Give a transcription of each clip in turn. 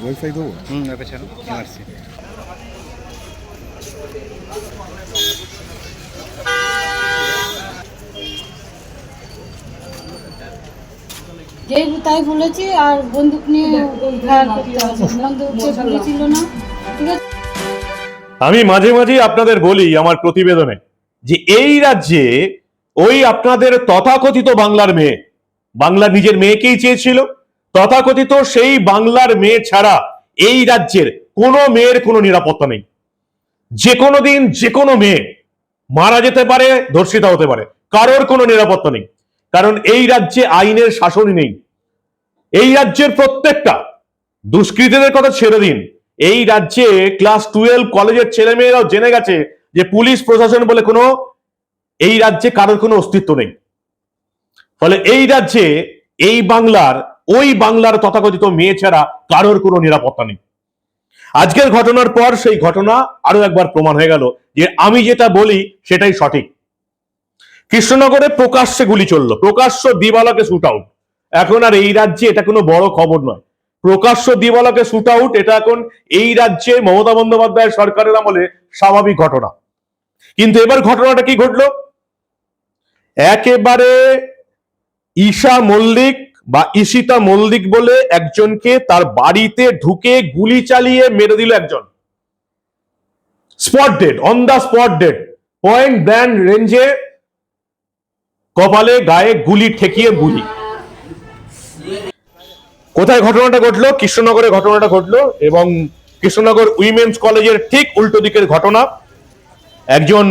Wifi দেবো? হুম ওকে ছাড়ো MRC যেই তাই বলেছি আর বন্দুক নিয়ে হবে বন্দুক বলেছিল না ঠিক আছে? আমি মাঝে মাঝে আপনাদের বলি আমার প্রতিবেদনে যে এই রাজ্যে ওই আপনাদের তথাকথিত বাংলার মেয়ে বাংলা নিজের মেয়েকেই চেয়েছিল। তথাকথিত সেই বাংলার মেয়ে ছাড়া এই রাজ্যের কোনো মেয়ের কোনো নিরাপত্তা নেই। যে কোনো দিন যে কোনো মেয়ে মারা যেতে পারে, ধর্ষিতা হতে পারে, কারোর কোনো নিরাপত্তা নেই। কারণ এই রাজ্যে আইনের শাসনই নেই। এই রাজ্যের প্রত্যেকটা দুষ্কৃতীদের কথা ছেড়ে দিন। এই রাজ্যে ক্লাস টুয়েলভ কলেজের ছেলেমেয়েরাও জেনে গেছে যে পুলিশ প্রশাসন বলে কোনো এই রাজ্যে কারোর কোনো অস্তিত্ব নেই। ফলে এই রাজ্যে, এই বাংলার, ওই বাংলার তথাকথিত মেয়ে ছাড়া কারোর কোনো নিরাপত্তা নেই। আজকের ঘটনার পর সেই ঘটনা আরও একবার প্রমাণ হয়ে গেল যে আমি যেটা বলি সেটাই সঠিক। কৃষ্ণনগরে প্রকাশ্যে গুলি চলল, প্রকাশ্য দিবালাকে শুট আউট এখন আর এই রাজ্যে এটা কোনো বড় খবর নয়। প্রকাশ্য দিবালাকে শুট আউট এটা এখন এই রাজ্যে মমতা বন্দ্যোপাধ্যায়ের সরকারের আমলে স্বাভাবিক ঘটনা। কিন্তু এবার ঘটনাটা কি ঘটলো? একেবারে ঈশা মল্লিক বা ঈশিতা মল্লিক বলে একজনকে তার বাড়িতে ঢুকে গুলি চালিয়ে মেরে দিল একজন। Spot dead on the spot dead point blank রেঞ্জে কপালে, গায়ে গুলি ঠেকিয়ে গুলি। কোথায় ঘটনাটা ঘটলো? কৃষ্ণনগরে ঘটনাটা ঘটলো এবং কৃষ্ণনগর উইমেন্স কলেজের ঠিক উল্টো দিকের ঘটনা। একজন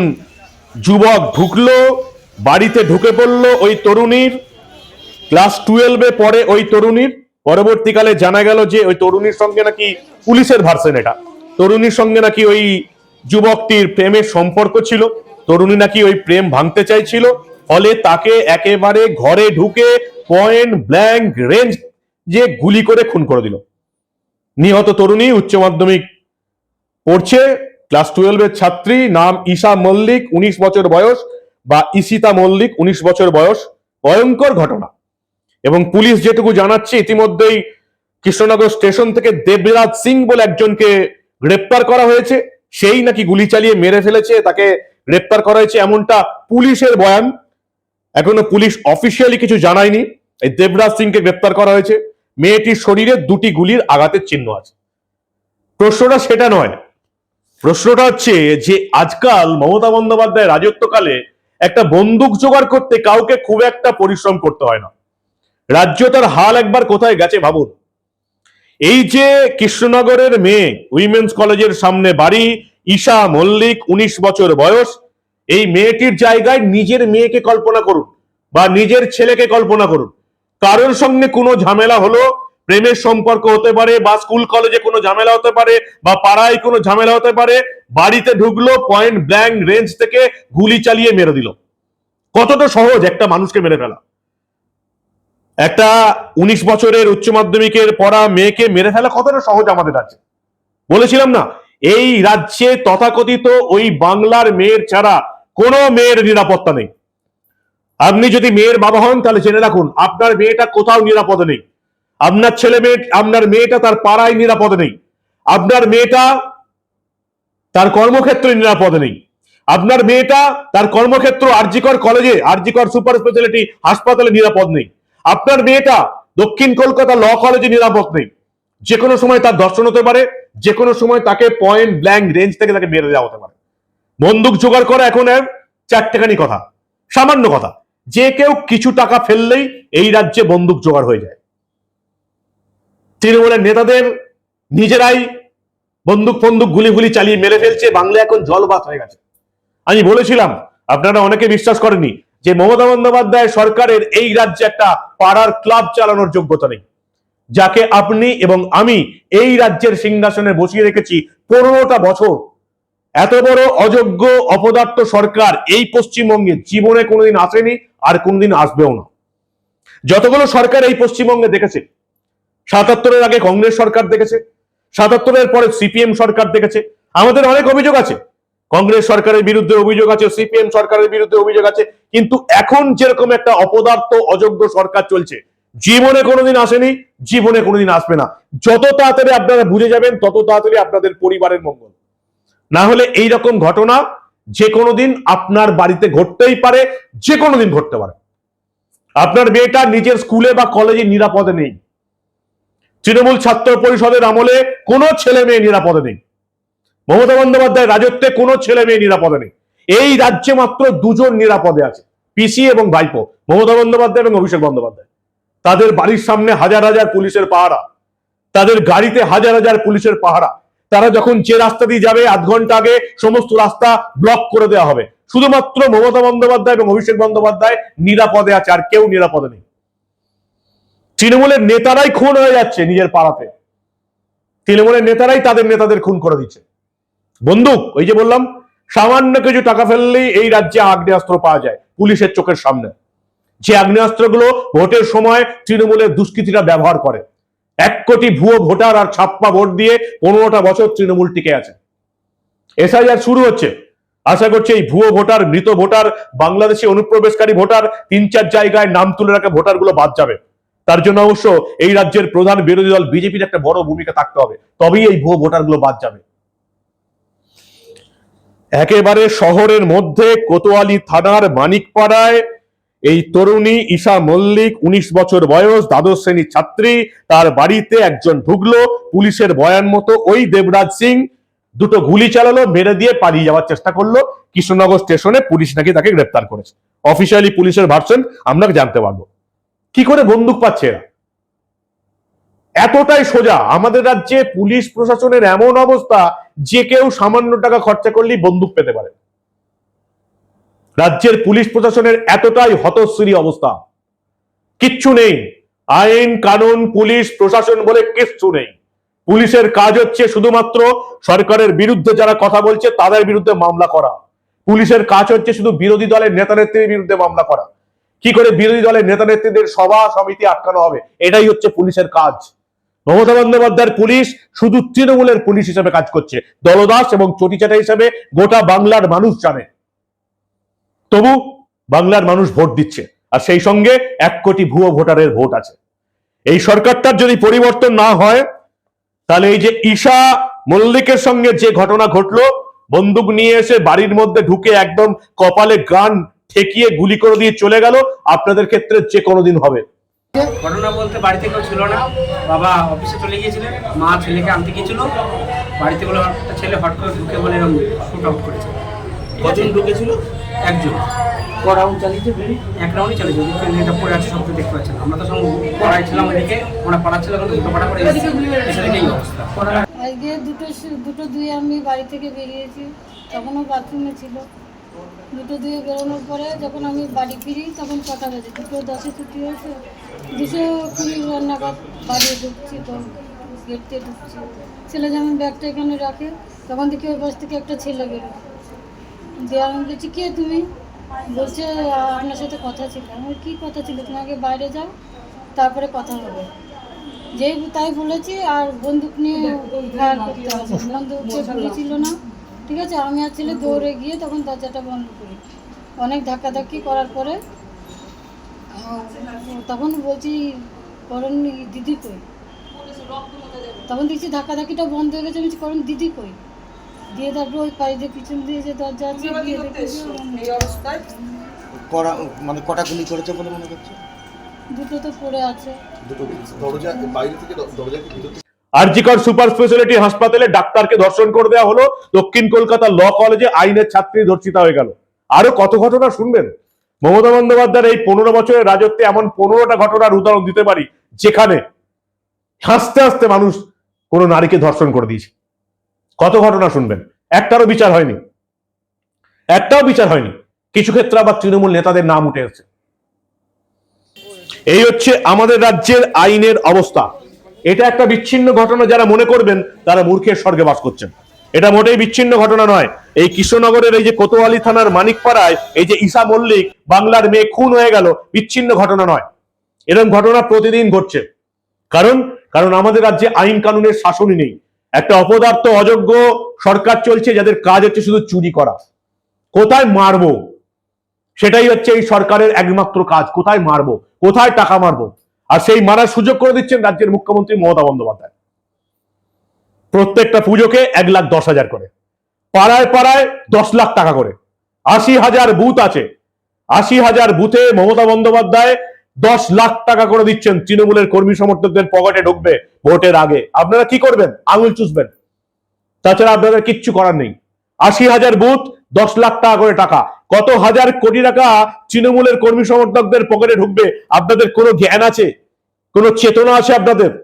যুবক ঢুকলো, বাড়িতে ঢুকে পড়ল ওই তরুণীর। ক্লাস টুয়েলভে পড়ে ওই তরুণীর। পরবর্তীকালে জানা গেল যে ওই তরুণীর সঙ্গে নাকি পুলিশের ভার্সেন এটা। তরুণীর সঙ্গে নাকি ওই যুবকটির প্রেমের সম্পর্ক ছিল। তরুণী নাকি ওই প্রেম ভাঙতে চাইছিল। ফলে তাকে একেবারে ঘরে ঢুকে পয়েন্ট ব্ল্যাঙ্ক রেঞ্জ যে গুলি করে খুন করে দিল। নিহত তরুণী উচ্চ মাধ্যমিক পড়ছে। ক্লাস টুয়েলভের ছাত্রী নাম ঈশা মল্লিক, উনিশ বছর বয়স বা ঈশিতা মল্লিক, উনিশ বছর বয়স। ভয়ঙ্কর ঘটনা। এবং পুলিশ যেটুকু জানাচ্ছে, ইতিমধ্যেই কৃষ্ণনগর স্টেশন থেকে দেবরাজ সিং বলে একজনকে গ্রেপ্তার করা হয়েছে। সেই নাকি গুলি চালিয়ে মেরে ফেলেছে, তাকে গ্রেপ্তার করা হয়েছে এমনটা পুলিশের বয়ান। এখনও পুলিশ অফিসিয়ালি কিছু জানায়নি। এই দেবরাজ সিংকে গ্রেপ্তার করা হয়েছে। মেয়েটির শরীরে দুটি গুলির আঘাতের চিহ্ন আছে। প্রশ্নটা সেটা নয়। প্রশ্নটা হচ্ছে যে আজকাল মমতা বন্দ্যোপাধ্যায় রাজত্বকালে একটা বন্দুক জোগাড় করতে কাউকে খুব একটা পরিশ্রম করতে হয় না। রাজ্য তার হাল একবার কোথায় গেছে ভাবুন। এই যে কৃষ্ণনগরের মেয়ে, উইমেন্স কলেজের সামনে বাড়ি, ঈশা মল্লিক উনিশ বছর বয়স, এই মেয়েটির জায়গায় নিজের মেয়েকে কল্পনা করুন বা নিজের ছেলেকে কল্পনা করুন। কারোর সঙ্গে কোনো ঝামেলা হলো? প্রেমের সম্পর্ক হতে পারে বা স্কুল, কলেজে কোনো ঝামেলা হতে পারে বা পাড়ায় কোনো ঝামেলা হতে পারে, বাড়িতে ঢুকলো পয়েন্ট ব্ল্যাঙ্ক রেঞ্জ থেকে গুলি চালিয়ে মেরে দিল। কতটা সহজ একটা মানুষকে মেরে ফেলা। একটা উনিশ বছরের উচ্চ মাধ্যমিকের পড়া মেয়েকে মেরে ফেলা কতটা সহজ আমাদের রাজ্যে? বলেছিলাম না, এই রাজ্যে তথাকথিত ওই বাংলার মেয়ের ছাড়া কোনো মেয়ের নিরাপত্তা নেই। আপনি যদি মেয়ের বাবা হন, তাহলে জেনে রাখুন, আপনার মেয়েটা কোথাও নিরাপদে নেই। আপনার ছেলে মেয়ে, আপনার মেয়েটা তার পাড়ায় নিরাপদে নেই। আপনার মেয়েটা তার কর্মক্ষেত্রে নিরাপদে নেই। আপনার মেয়েটা তার কর্মক্ষেত্র আরজিকর কলেজে, আরজিকর সুপার স্পেশালিটি হাসপাতালে নিরাপদ নেই। আপনার মেয়েটা দক্ষিণ কলকাতা ল কলেজে নিরাপদ নেই। যে কোনো সময় তার দর্শন হতে পারে যে কোনো সময় তাকে পয়েন্ট ব্ল্যাঙ্ক রেঞ্জ থেকে তাকে মেরে দেওয়া হতে পারে। বন্দুক জোগাড় করা এখন আর চারটেখানি কথা, সামান্য কথা। যে কেউ কিছু টাকা ফেললেই এই রাজ্যে বন্দুক জোগাড় হয়ে যায়। তৃণমূলের নেতাদের নিজেরাই বন্দুক ফন্দুক গুলি গুলি চালিয়ে মেরে ফেলছে বাংলা এখন জলবাত হয়ে গেছে। আমি বলেছিলাম, আপনারা অনেকে বিশ্বাস করেননি যে মমতা বন্দ্যোপাধ্যায় সরকারের এই রাজ্যে একটা পাড়ার ক্লাব চালানোর যোগ্যতা নেই। যাকে আপনি এবং আমি এই রাজ্যের সিংহাসনে বসিয়ে রেখেছি পনেরোটা বছর। এত বড় অযোগ্য অপদার্থ সরকার এই পশ্চিমবঙ্গে জীবনে কোনোদিন আসেনি আর কোনোদিন আসবেও না। যতগুলো সরকার এই পশ্চিমবঙ্গে দেখেছে, সাতাত্তরের আগে কংগ্রেস সরকার দেখেছে, সাতাত্তরের পরে সিপিএম সরকার দেখেছে, আমাদের অনেক অভিযোগ আছে। কংগ্রেস সরকারের বিরুদ্ধে অভিযোগ আছে, সিপিএম সরকারের বিরুদ্ধে অভিযোগ আছে কিন্তু এখন যেরকম একটা অপদার্থ, অযোগ্য সরকার চলছে, জীবনে কোনোদিন আসেনি, জীবনে কোনোদিন আসবে না। যত তাড়াতাড়ি আপনারা বুঝে যাবেন, তত তাড়াতাড়ি আপনাদের পরিবারের মঙ্গল। না হলে এই রকম ঘটনা যে কোনো দিন আপনার বাড়িতে ঘটতেই পারে, যে কোনো দিন ঘটতে পারে। আপনার মেয়েটা নিজের স্কুলে বা কলেজে নিরাপদে নেই। তৃণমূল ছাত্র পরিষদের আমলে কোনো ছেলে মেয়ে নিরাপদে নেই। মমতা বন্দ্যোপাধ্যায় রাজত্বে কোনো ছেলে মেয়ে নিরাপদে নেই। এই রাজ্যে মাত্র দুজন নিরাপদে আছে, পিসি এবং ভাইপো, মমতা বন্দ্যোপাধ্যায় এবং অভিষেক বন্দ্যোপাধ্যায়। তাদের বাড়ির সামনে হাজার হাজার পুলিশের পাহারা, তাদের গাড়িতে হাজার হাজার পুলিশের পাহারা। তারা যখন যে রাস্তা দিয়ে যাবে, আধ ঘণ্টা আগে সমস্ত রাস্তা ব্লক করে দেওয়া হবে। শুধুমাত্র মমতা বন্দ্যোপাধ্যায় এবং অভিষেক বন্দ্যোপাধ্যায় নিরাপদে আছে, আর কেউ নিরাপদে নেই। তৃণমূলের নেতারাই খুন হয়ে যাচ্ছে নিজের পাড়াতে। তৃণমূলের নেতারাই তাদের নেতাদের খুন করে দিচ্ছে। বন্দুক, ওই যে বললাম সামান্য কিছু টাকা ফেললেই এই রাজ্যে আগ্নেয়াস্ত্র পাওয়া যায়, পুলিশের চোখের সামনে। যে আগ্নেয়াস্ত্রগুলো ভোটের সময় তৃণমূলের দুষ্কৃতীরা ব্যবহার করে। এক কোটি ভুয়ো ভোটার আর ছাপ্পা ভোট দিয়ে পনেরোটা বছর তৃণমূল টিকে আছে। এসআইআর শুরু হচ্ছে। আশা করছি এই ভুয়ো ভোটার, মৃত ভোটার, বাংলাদেশি অনুপ্রবেশকারী ভোটার তিন চার জায়গায় নাম তুলে রাখা ভোটারগুলো বাদ যাবে। তার জন্য অবশ্য এই রাজ্যের প্রধান বিরোধী দল, বিজেপির একটা বড় ভূমিকা থাকতে হবে। তবেই এই ভুয়ো ভোটারগুলো বাদ যাবে। একেবারে শহরের মধ্যে কোতোয়ালি থানার মানিকপাড়ায় এই তরুণী ঈশা মল্লিক, উনিশ বছর বয়স, দ্বাদশ শ্রেণির ছাত্রী, তার বাড়িতে একজন ঢুকলো, পুলিশের বয়ান মতো ওই দেবরাজ সিং দুটো গুলি চালালো, মেরে দিয়ে পালিয়ে যাওয়ার চেষ্টা করল। কৃষ্ণনগর স্টেশনে পুলিশ নাকি তাকে গ্রেপ্তার করেছে। অফিসিয়ালি পুলিশের ভার্সন আমরা জানতে পারব। কি করে বন্দুক পাচ্ছে এরা? এতটাই সোজা। আমাদের রাজ্যে পুলিশ প্রশাসনের এমন অবস্থা যে কেউ সামান্য টাকা খরচা করলেই বন্দুক পেতে পারে। রাজ্যের পুলিশ প্রশাসনের এতটাই হতশ্রী অবস্থা। কিচ্ছু নেই। আইন, কানুন, পুলিশ, প্রশাসন বলে কিচ্ছু নেই। পুলিশের কাজ হচ্ছে শুধুমাত্র সরকারের বিরুদ্ধে যারা কথা বলছে, তাদের বিরুদ্ধে মামলা করা। পুলিশের কাজ হচ্ছে শুধু বিরোধী দলের নেতা নেত্রীর বিরুদ্ধে মামলা করা। কি করে বিরোধী দলের নেতা নেত্রীদের সভা সমিতি আটকানো হবে? এটাই হচ্ছে পুলিশের কাজ। মমতা বন্দ্যোপাধ্যায়ের পুলিশ শুধু তৃণমূলের পুলিশ হিসেবে কাজ করছে। দলদাস এবং চটিচাটা হিসেবে গোটা বাংলার মানুষ জানে। তবু বাংলার মানুষ ভোট দিচ্ছে। আর সেই সঙ্গে এক কোটি ভুয়ো ভোটারের ভোট আছে। এই সরকারটার যদি পরিবর্তন না হয়, তাহলে এই যে ঈশা মল্লিকের সঙ্গে যে ঘটনা ঘটলো, বন্দুক নিয়ে এসে বাড়ির মধ্যে ঢুকে একদম কপালে গান ঠেকিয়ে গুলি করে দিয়ে চলে গেল, আপনাদের ক্ষেত্রে যে কোনোদিন হবে। ঘটনা বলতে বাড়িতে কেউ ছিল না। বাবা অফিসে চলে গিয়েছিলেন মা ছেলেকে আনতে গিয়েছিল। বাড়িতে বলে একটা ছেলে হট করে ঢুকে বলে এরকম শুট আউট করেছে। কজন ঢুকেছিল? একজন। ক রাউন্ড চালিয়েছে গুলি? এক রাউন্ডই চলে যদি এটা পড়ে আছে সব দেখতে পাচ্ছেন। আমরা তো সঙ্গে পড়াই ছিলাম ওইদিকে আমরা পাড়া ছিলাম কিন্তু দুটো পাড়া এই অবস্থা। আজকে দুটো দুটো দুয়ে আমি বাড়ি থেকে বেরিয়েছি। তখনও বাথরুমে ছিল। দুটো দুয়ে বেরোনোর পরে যখন আমি বাড়ি ফিরি তখন কটা বাজে। দুটো দশে ছুটি হয়েছে। দুশো নাগাদ বাড়ি ঢুকছি তো গেট ঢুকছি। ছেলে যেমন ব্যাগটা এখানে রাখে তখন দেখি ওই পাশ থেকে একটা ছেলে বেরো দিয়ে আমি বলছি কে তুমি? বলছে আপনার সাথে কথা ছিল। আমি বলি, কী কথা ছিল? তুমি আগে বাইরে যাও তারপরে কথা হবে। যেই তাই বলেছি আর বন্দুক নিয়ে ফায়ার করতে হবে। বন্দুক ছিল না ঠিক আছে? আমি আর ছেলে দৌড়ে গিয়ে তখন দরজাটা বন্ধ করি। অনেক ধাক্কাধাক্কি করার পরে তখন বলছি করণ দিদি কই? তখন দেখছি ধাক্কাধাক্কিটা বন্ধ হয়ে গেছে আমি বলছি, করণ দিদি কই? দিয়ে তারপরে ওই পাশ দিয়ে পিছন দিয়ে যে দরজা আছে করা মানে কটা গুলি করেছে বলে মনে করছে দুটো তো পড়ে আছে। দুটো দরজা বাইরে থেকে দরজা কি আরজিকর সুপার স্পেশালিটি হাসপাতালে ডাক্তারকে ধর্ষণ করে দেওয়া হলো। দক্ষিণ কলকাতা ল কলেজে আইনের ছাত্রী ধর্ষিতা হয়ে গেল। আরও কত ঘটনা শুনবেন? মমতা বন্দ্যোপাধ্যায়ের এই পনেরো বছরের রাজত্বে এমন পনেরোটা ঘটনার উদাহরণ দিতে পারি, যেখানে হাসতে হাসতে মানুষ কোনো নারীকে ধর্ষণ করে দিয়েছে। কত ঘটনা শুনবেন? একটারও বিচার হয়নি। একটাও বিচার হয়নি। কিছু ক্ষেত্রে আবার তৃণমূল নেতাদের নাম উঠে এসেছে। এই হচ্ছে আমাদের রাজ্যের আইনের অবস্থা। এটা একটা বিচ্ছিন্ন ঘটনা, যারা মনে করবেন তারা মূর্খের স্বর্গে বাস করছেন। এটা মোটেই বিচ্ছিন্ন ঘটনা নয়। এই কৃষ্ণনগরের এই যে কোতোয়ালি থানার মানিকপাড়ায় এই যে ঈশা মল্লিক বাংলার মেয়ে খুন হয়ে গেল, বিচ্ছিন্ন ঘটনা নয়। এরকম ঘটনা প্রতিদিন ঘটছে। কারণ কারণ আমাদের রাজ্যে আইন কানুনের শাসনই নেই। একটা অপদার্থ, অযোগ্য সরকার চলছে, যাদের কাজ হচ্ছে শুধু চুরি করা। কোথায় মারবো? সেটাই হচ্ছে এই সরকারের একমাত্র কাজ। কোথায় মারবো? কোথায় টাকা মারবো? আর সেই মারার সুযোগ করে দিচ্ছেন রাজ্যের মুখ্যমন্ত্রী মমতা বন্দ্যোপাধ্যায়। প্রত্যেকটা পুজোকে এক লাখ দশ হাজার করে। পাড়ায় পাড়ায় দশ লাখ টাকা করে। আশি হাজার বুথ আছে। আশি হাজার বুথে মমতা বন্দ্যোপাধ্যায় দশ লাখ টাকা করে দিচ্ছেন। তৃণমূলের কর্মী সমর্থকদের পকেটে ঢুকবে ভোটের আগে। আপনারা কি করবেন? আঙুল চুষবেন। তাছাড়া আপনাদের কিচ্ছু করার নেই। আশি হাজার বুথ, দশ লাখ টাকা করে টাকা। কত হাজার কোটি টাকা তৃণমূলের কর্মী সমর্থকদের পকেটে ঢুকবে? আপনাদের কোনো জ্ঞান আছে? কোনো চেতনা আছে আপনাদের?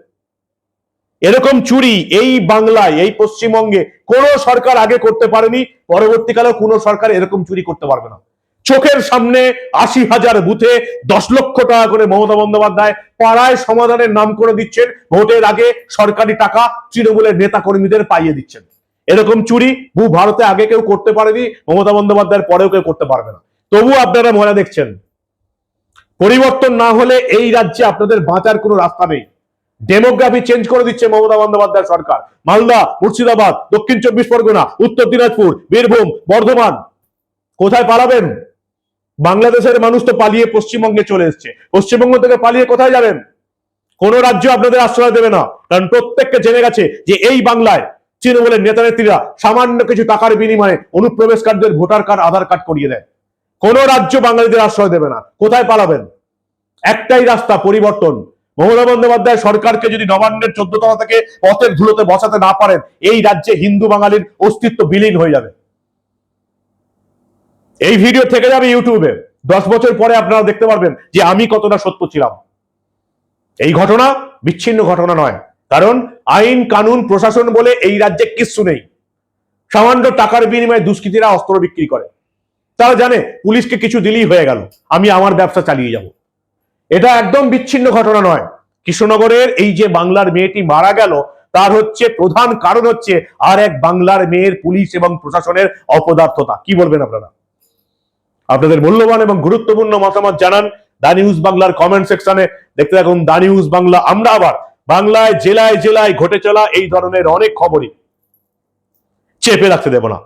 এরকম চুরি এই বাংলায়, এই পশ্চিমবঙ্গে কোন সরকার আগে করতে পারেনি, পরবর্তীকালেও কোনো সরকার এরকম চুরি করতে পারবে না। চোখের সামনে আশি হাজার বুথে দশ লক্ষ টাকা করে মমতা বন্দ্যোপাধ্যায় পাড়ায় সমাধানের নাম করে দিচ্ছেন, ভোটের আগে সরকারি টাকা তৃণমূলের নেতা কর্মীদের পাইয়ে দিচ্ছেন। এরকম চুরি ভূ ভারতে আগে কেউ করতে পারেনি, মমতা বন্দ্যোপাধ্যায়ের পরেও কেউ করতে পারবে না। তবু আপনারা মনে দেখছেন, পরিবর্তন না হলে এই রাজ্যে আপনাদের বাঁচার কোনো রাস্তা নেই। ডেমোগ্রাফি চেঞ্জ করে দিচ্ছে মমতা বন্দ্যোপাধ্যায় সরকার। মালদা, মুর্শিদাবাদ, দক্ষিণ চব্বিশ পরগনা, উত্তর দিনাজপুর, বীরভূম, বর্ধমান। কোথায় পালাবেন? বাংলাদেশের মানুষ তো পালিয়ে পশ্চিমবঙ্গে চলে এসছে। পশ্চিমবঙ্গ থেকে পালিয়ে কোথায় যাবেন? কোন রাজ্য আপনাদের আশ্রয় দেবে না। কারণ প্রত্যেককে জেনে গেছে যে এই বাংলায় তৃণমূলের নেতা নেত্রীরা সামান্য কিছু টাকার বিনিময়ে অনুপ্রবেশকারীদের ভোটার কার্ড, আধার কার্ড করিয়ে দেয়। কোন রাজ্য বাঙালিদের আশ্রয় দেবে না। কোথায় পালাবেন? একটাই রাস্তা, পরিবর্তন। মমতা বন্দ্যোপাধ্যায় সরকারকে যদি নবান্নের চোদ্দ তলা থেকে পথের ধুলোতে বসাতে না পারেন, এই রাজ্যে হিন্দু বাঙালির অস্তিত্ব বিলীন হয়ে যাবে। এই ভিডিও থেকে যাবে ইউটিউবে দশ বছর পরে আপনারা দেখতে পারবেন যে আমি কতটা সত্য ছিলাম। এই ঘটনা বিচ্ছিন্ন ঘটনা নয়। কারণ আইন, কানুন, প্রশাসন বলে এই রাজ্যে কিচ্ছু নেই। সামান্য টাকার বিনিময়ে দুষ্কৃতীরা অস্ত্র বিক্রি করে। তারা জানে পুলিশকে কিছু দিলেই হয়ে গেল। আমি আমার ব্যবসা চালিয়ে যাব। এটা একদম বিচ্ছিন্ন ঘটনা নয়। কৃষ্ণনগরের এই যে বাংলার মেয়েটি মারা গেল, তার হচ্ছে প্রধান কারণ হচ্ছে আর এক বাংলার মেয়ের পুলিশ এবং প্রশাসনের অপদার্থতা। কি বলবেন আপনারা? আপনাদের মূল্যবান এবং গুরুত্বপূর্ণ মতামত জানান দা নিউজ বাংলার কমেন্ট সেকশনে দেখতে থাকুন দা নিউজ বাংলা। আমরা আবার বাংলায় জেলায় জেলায় ঘটে চলা এই ধরনের অনেক খবরই চেপে রাখতে দেব না।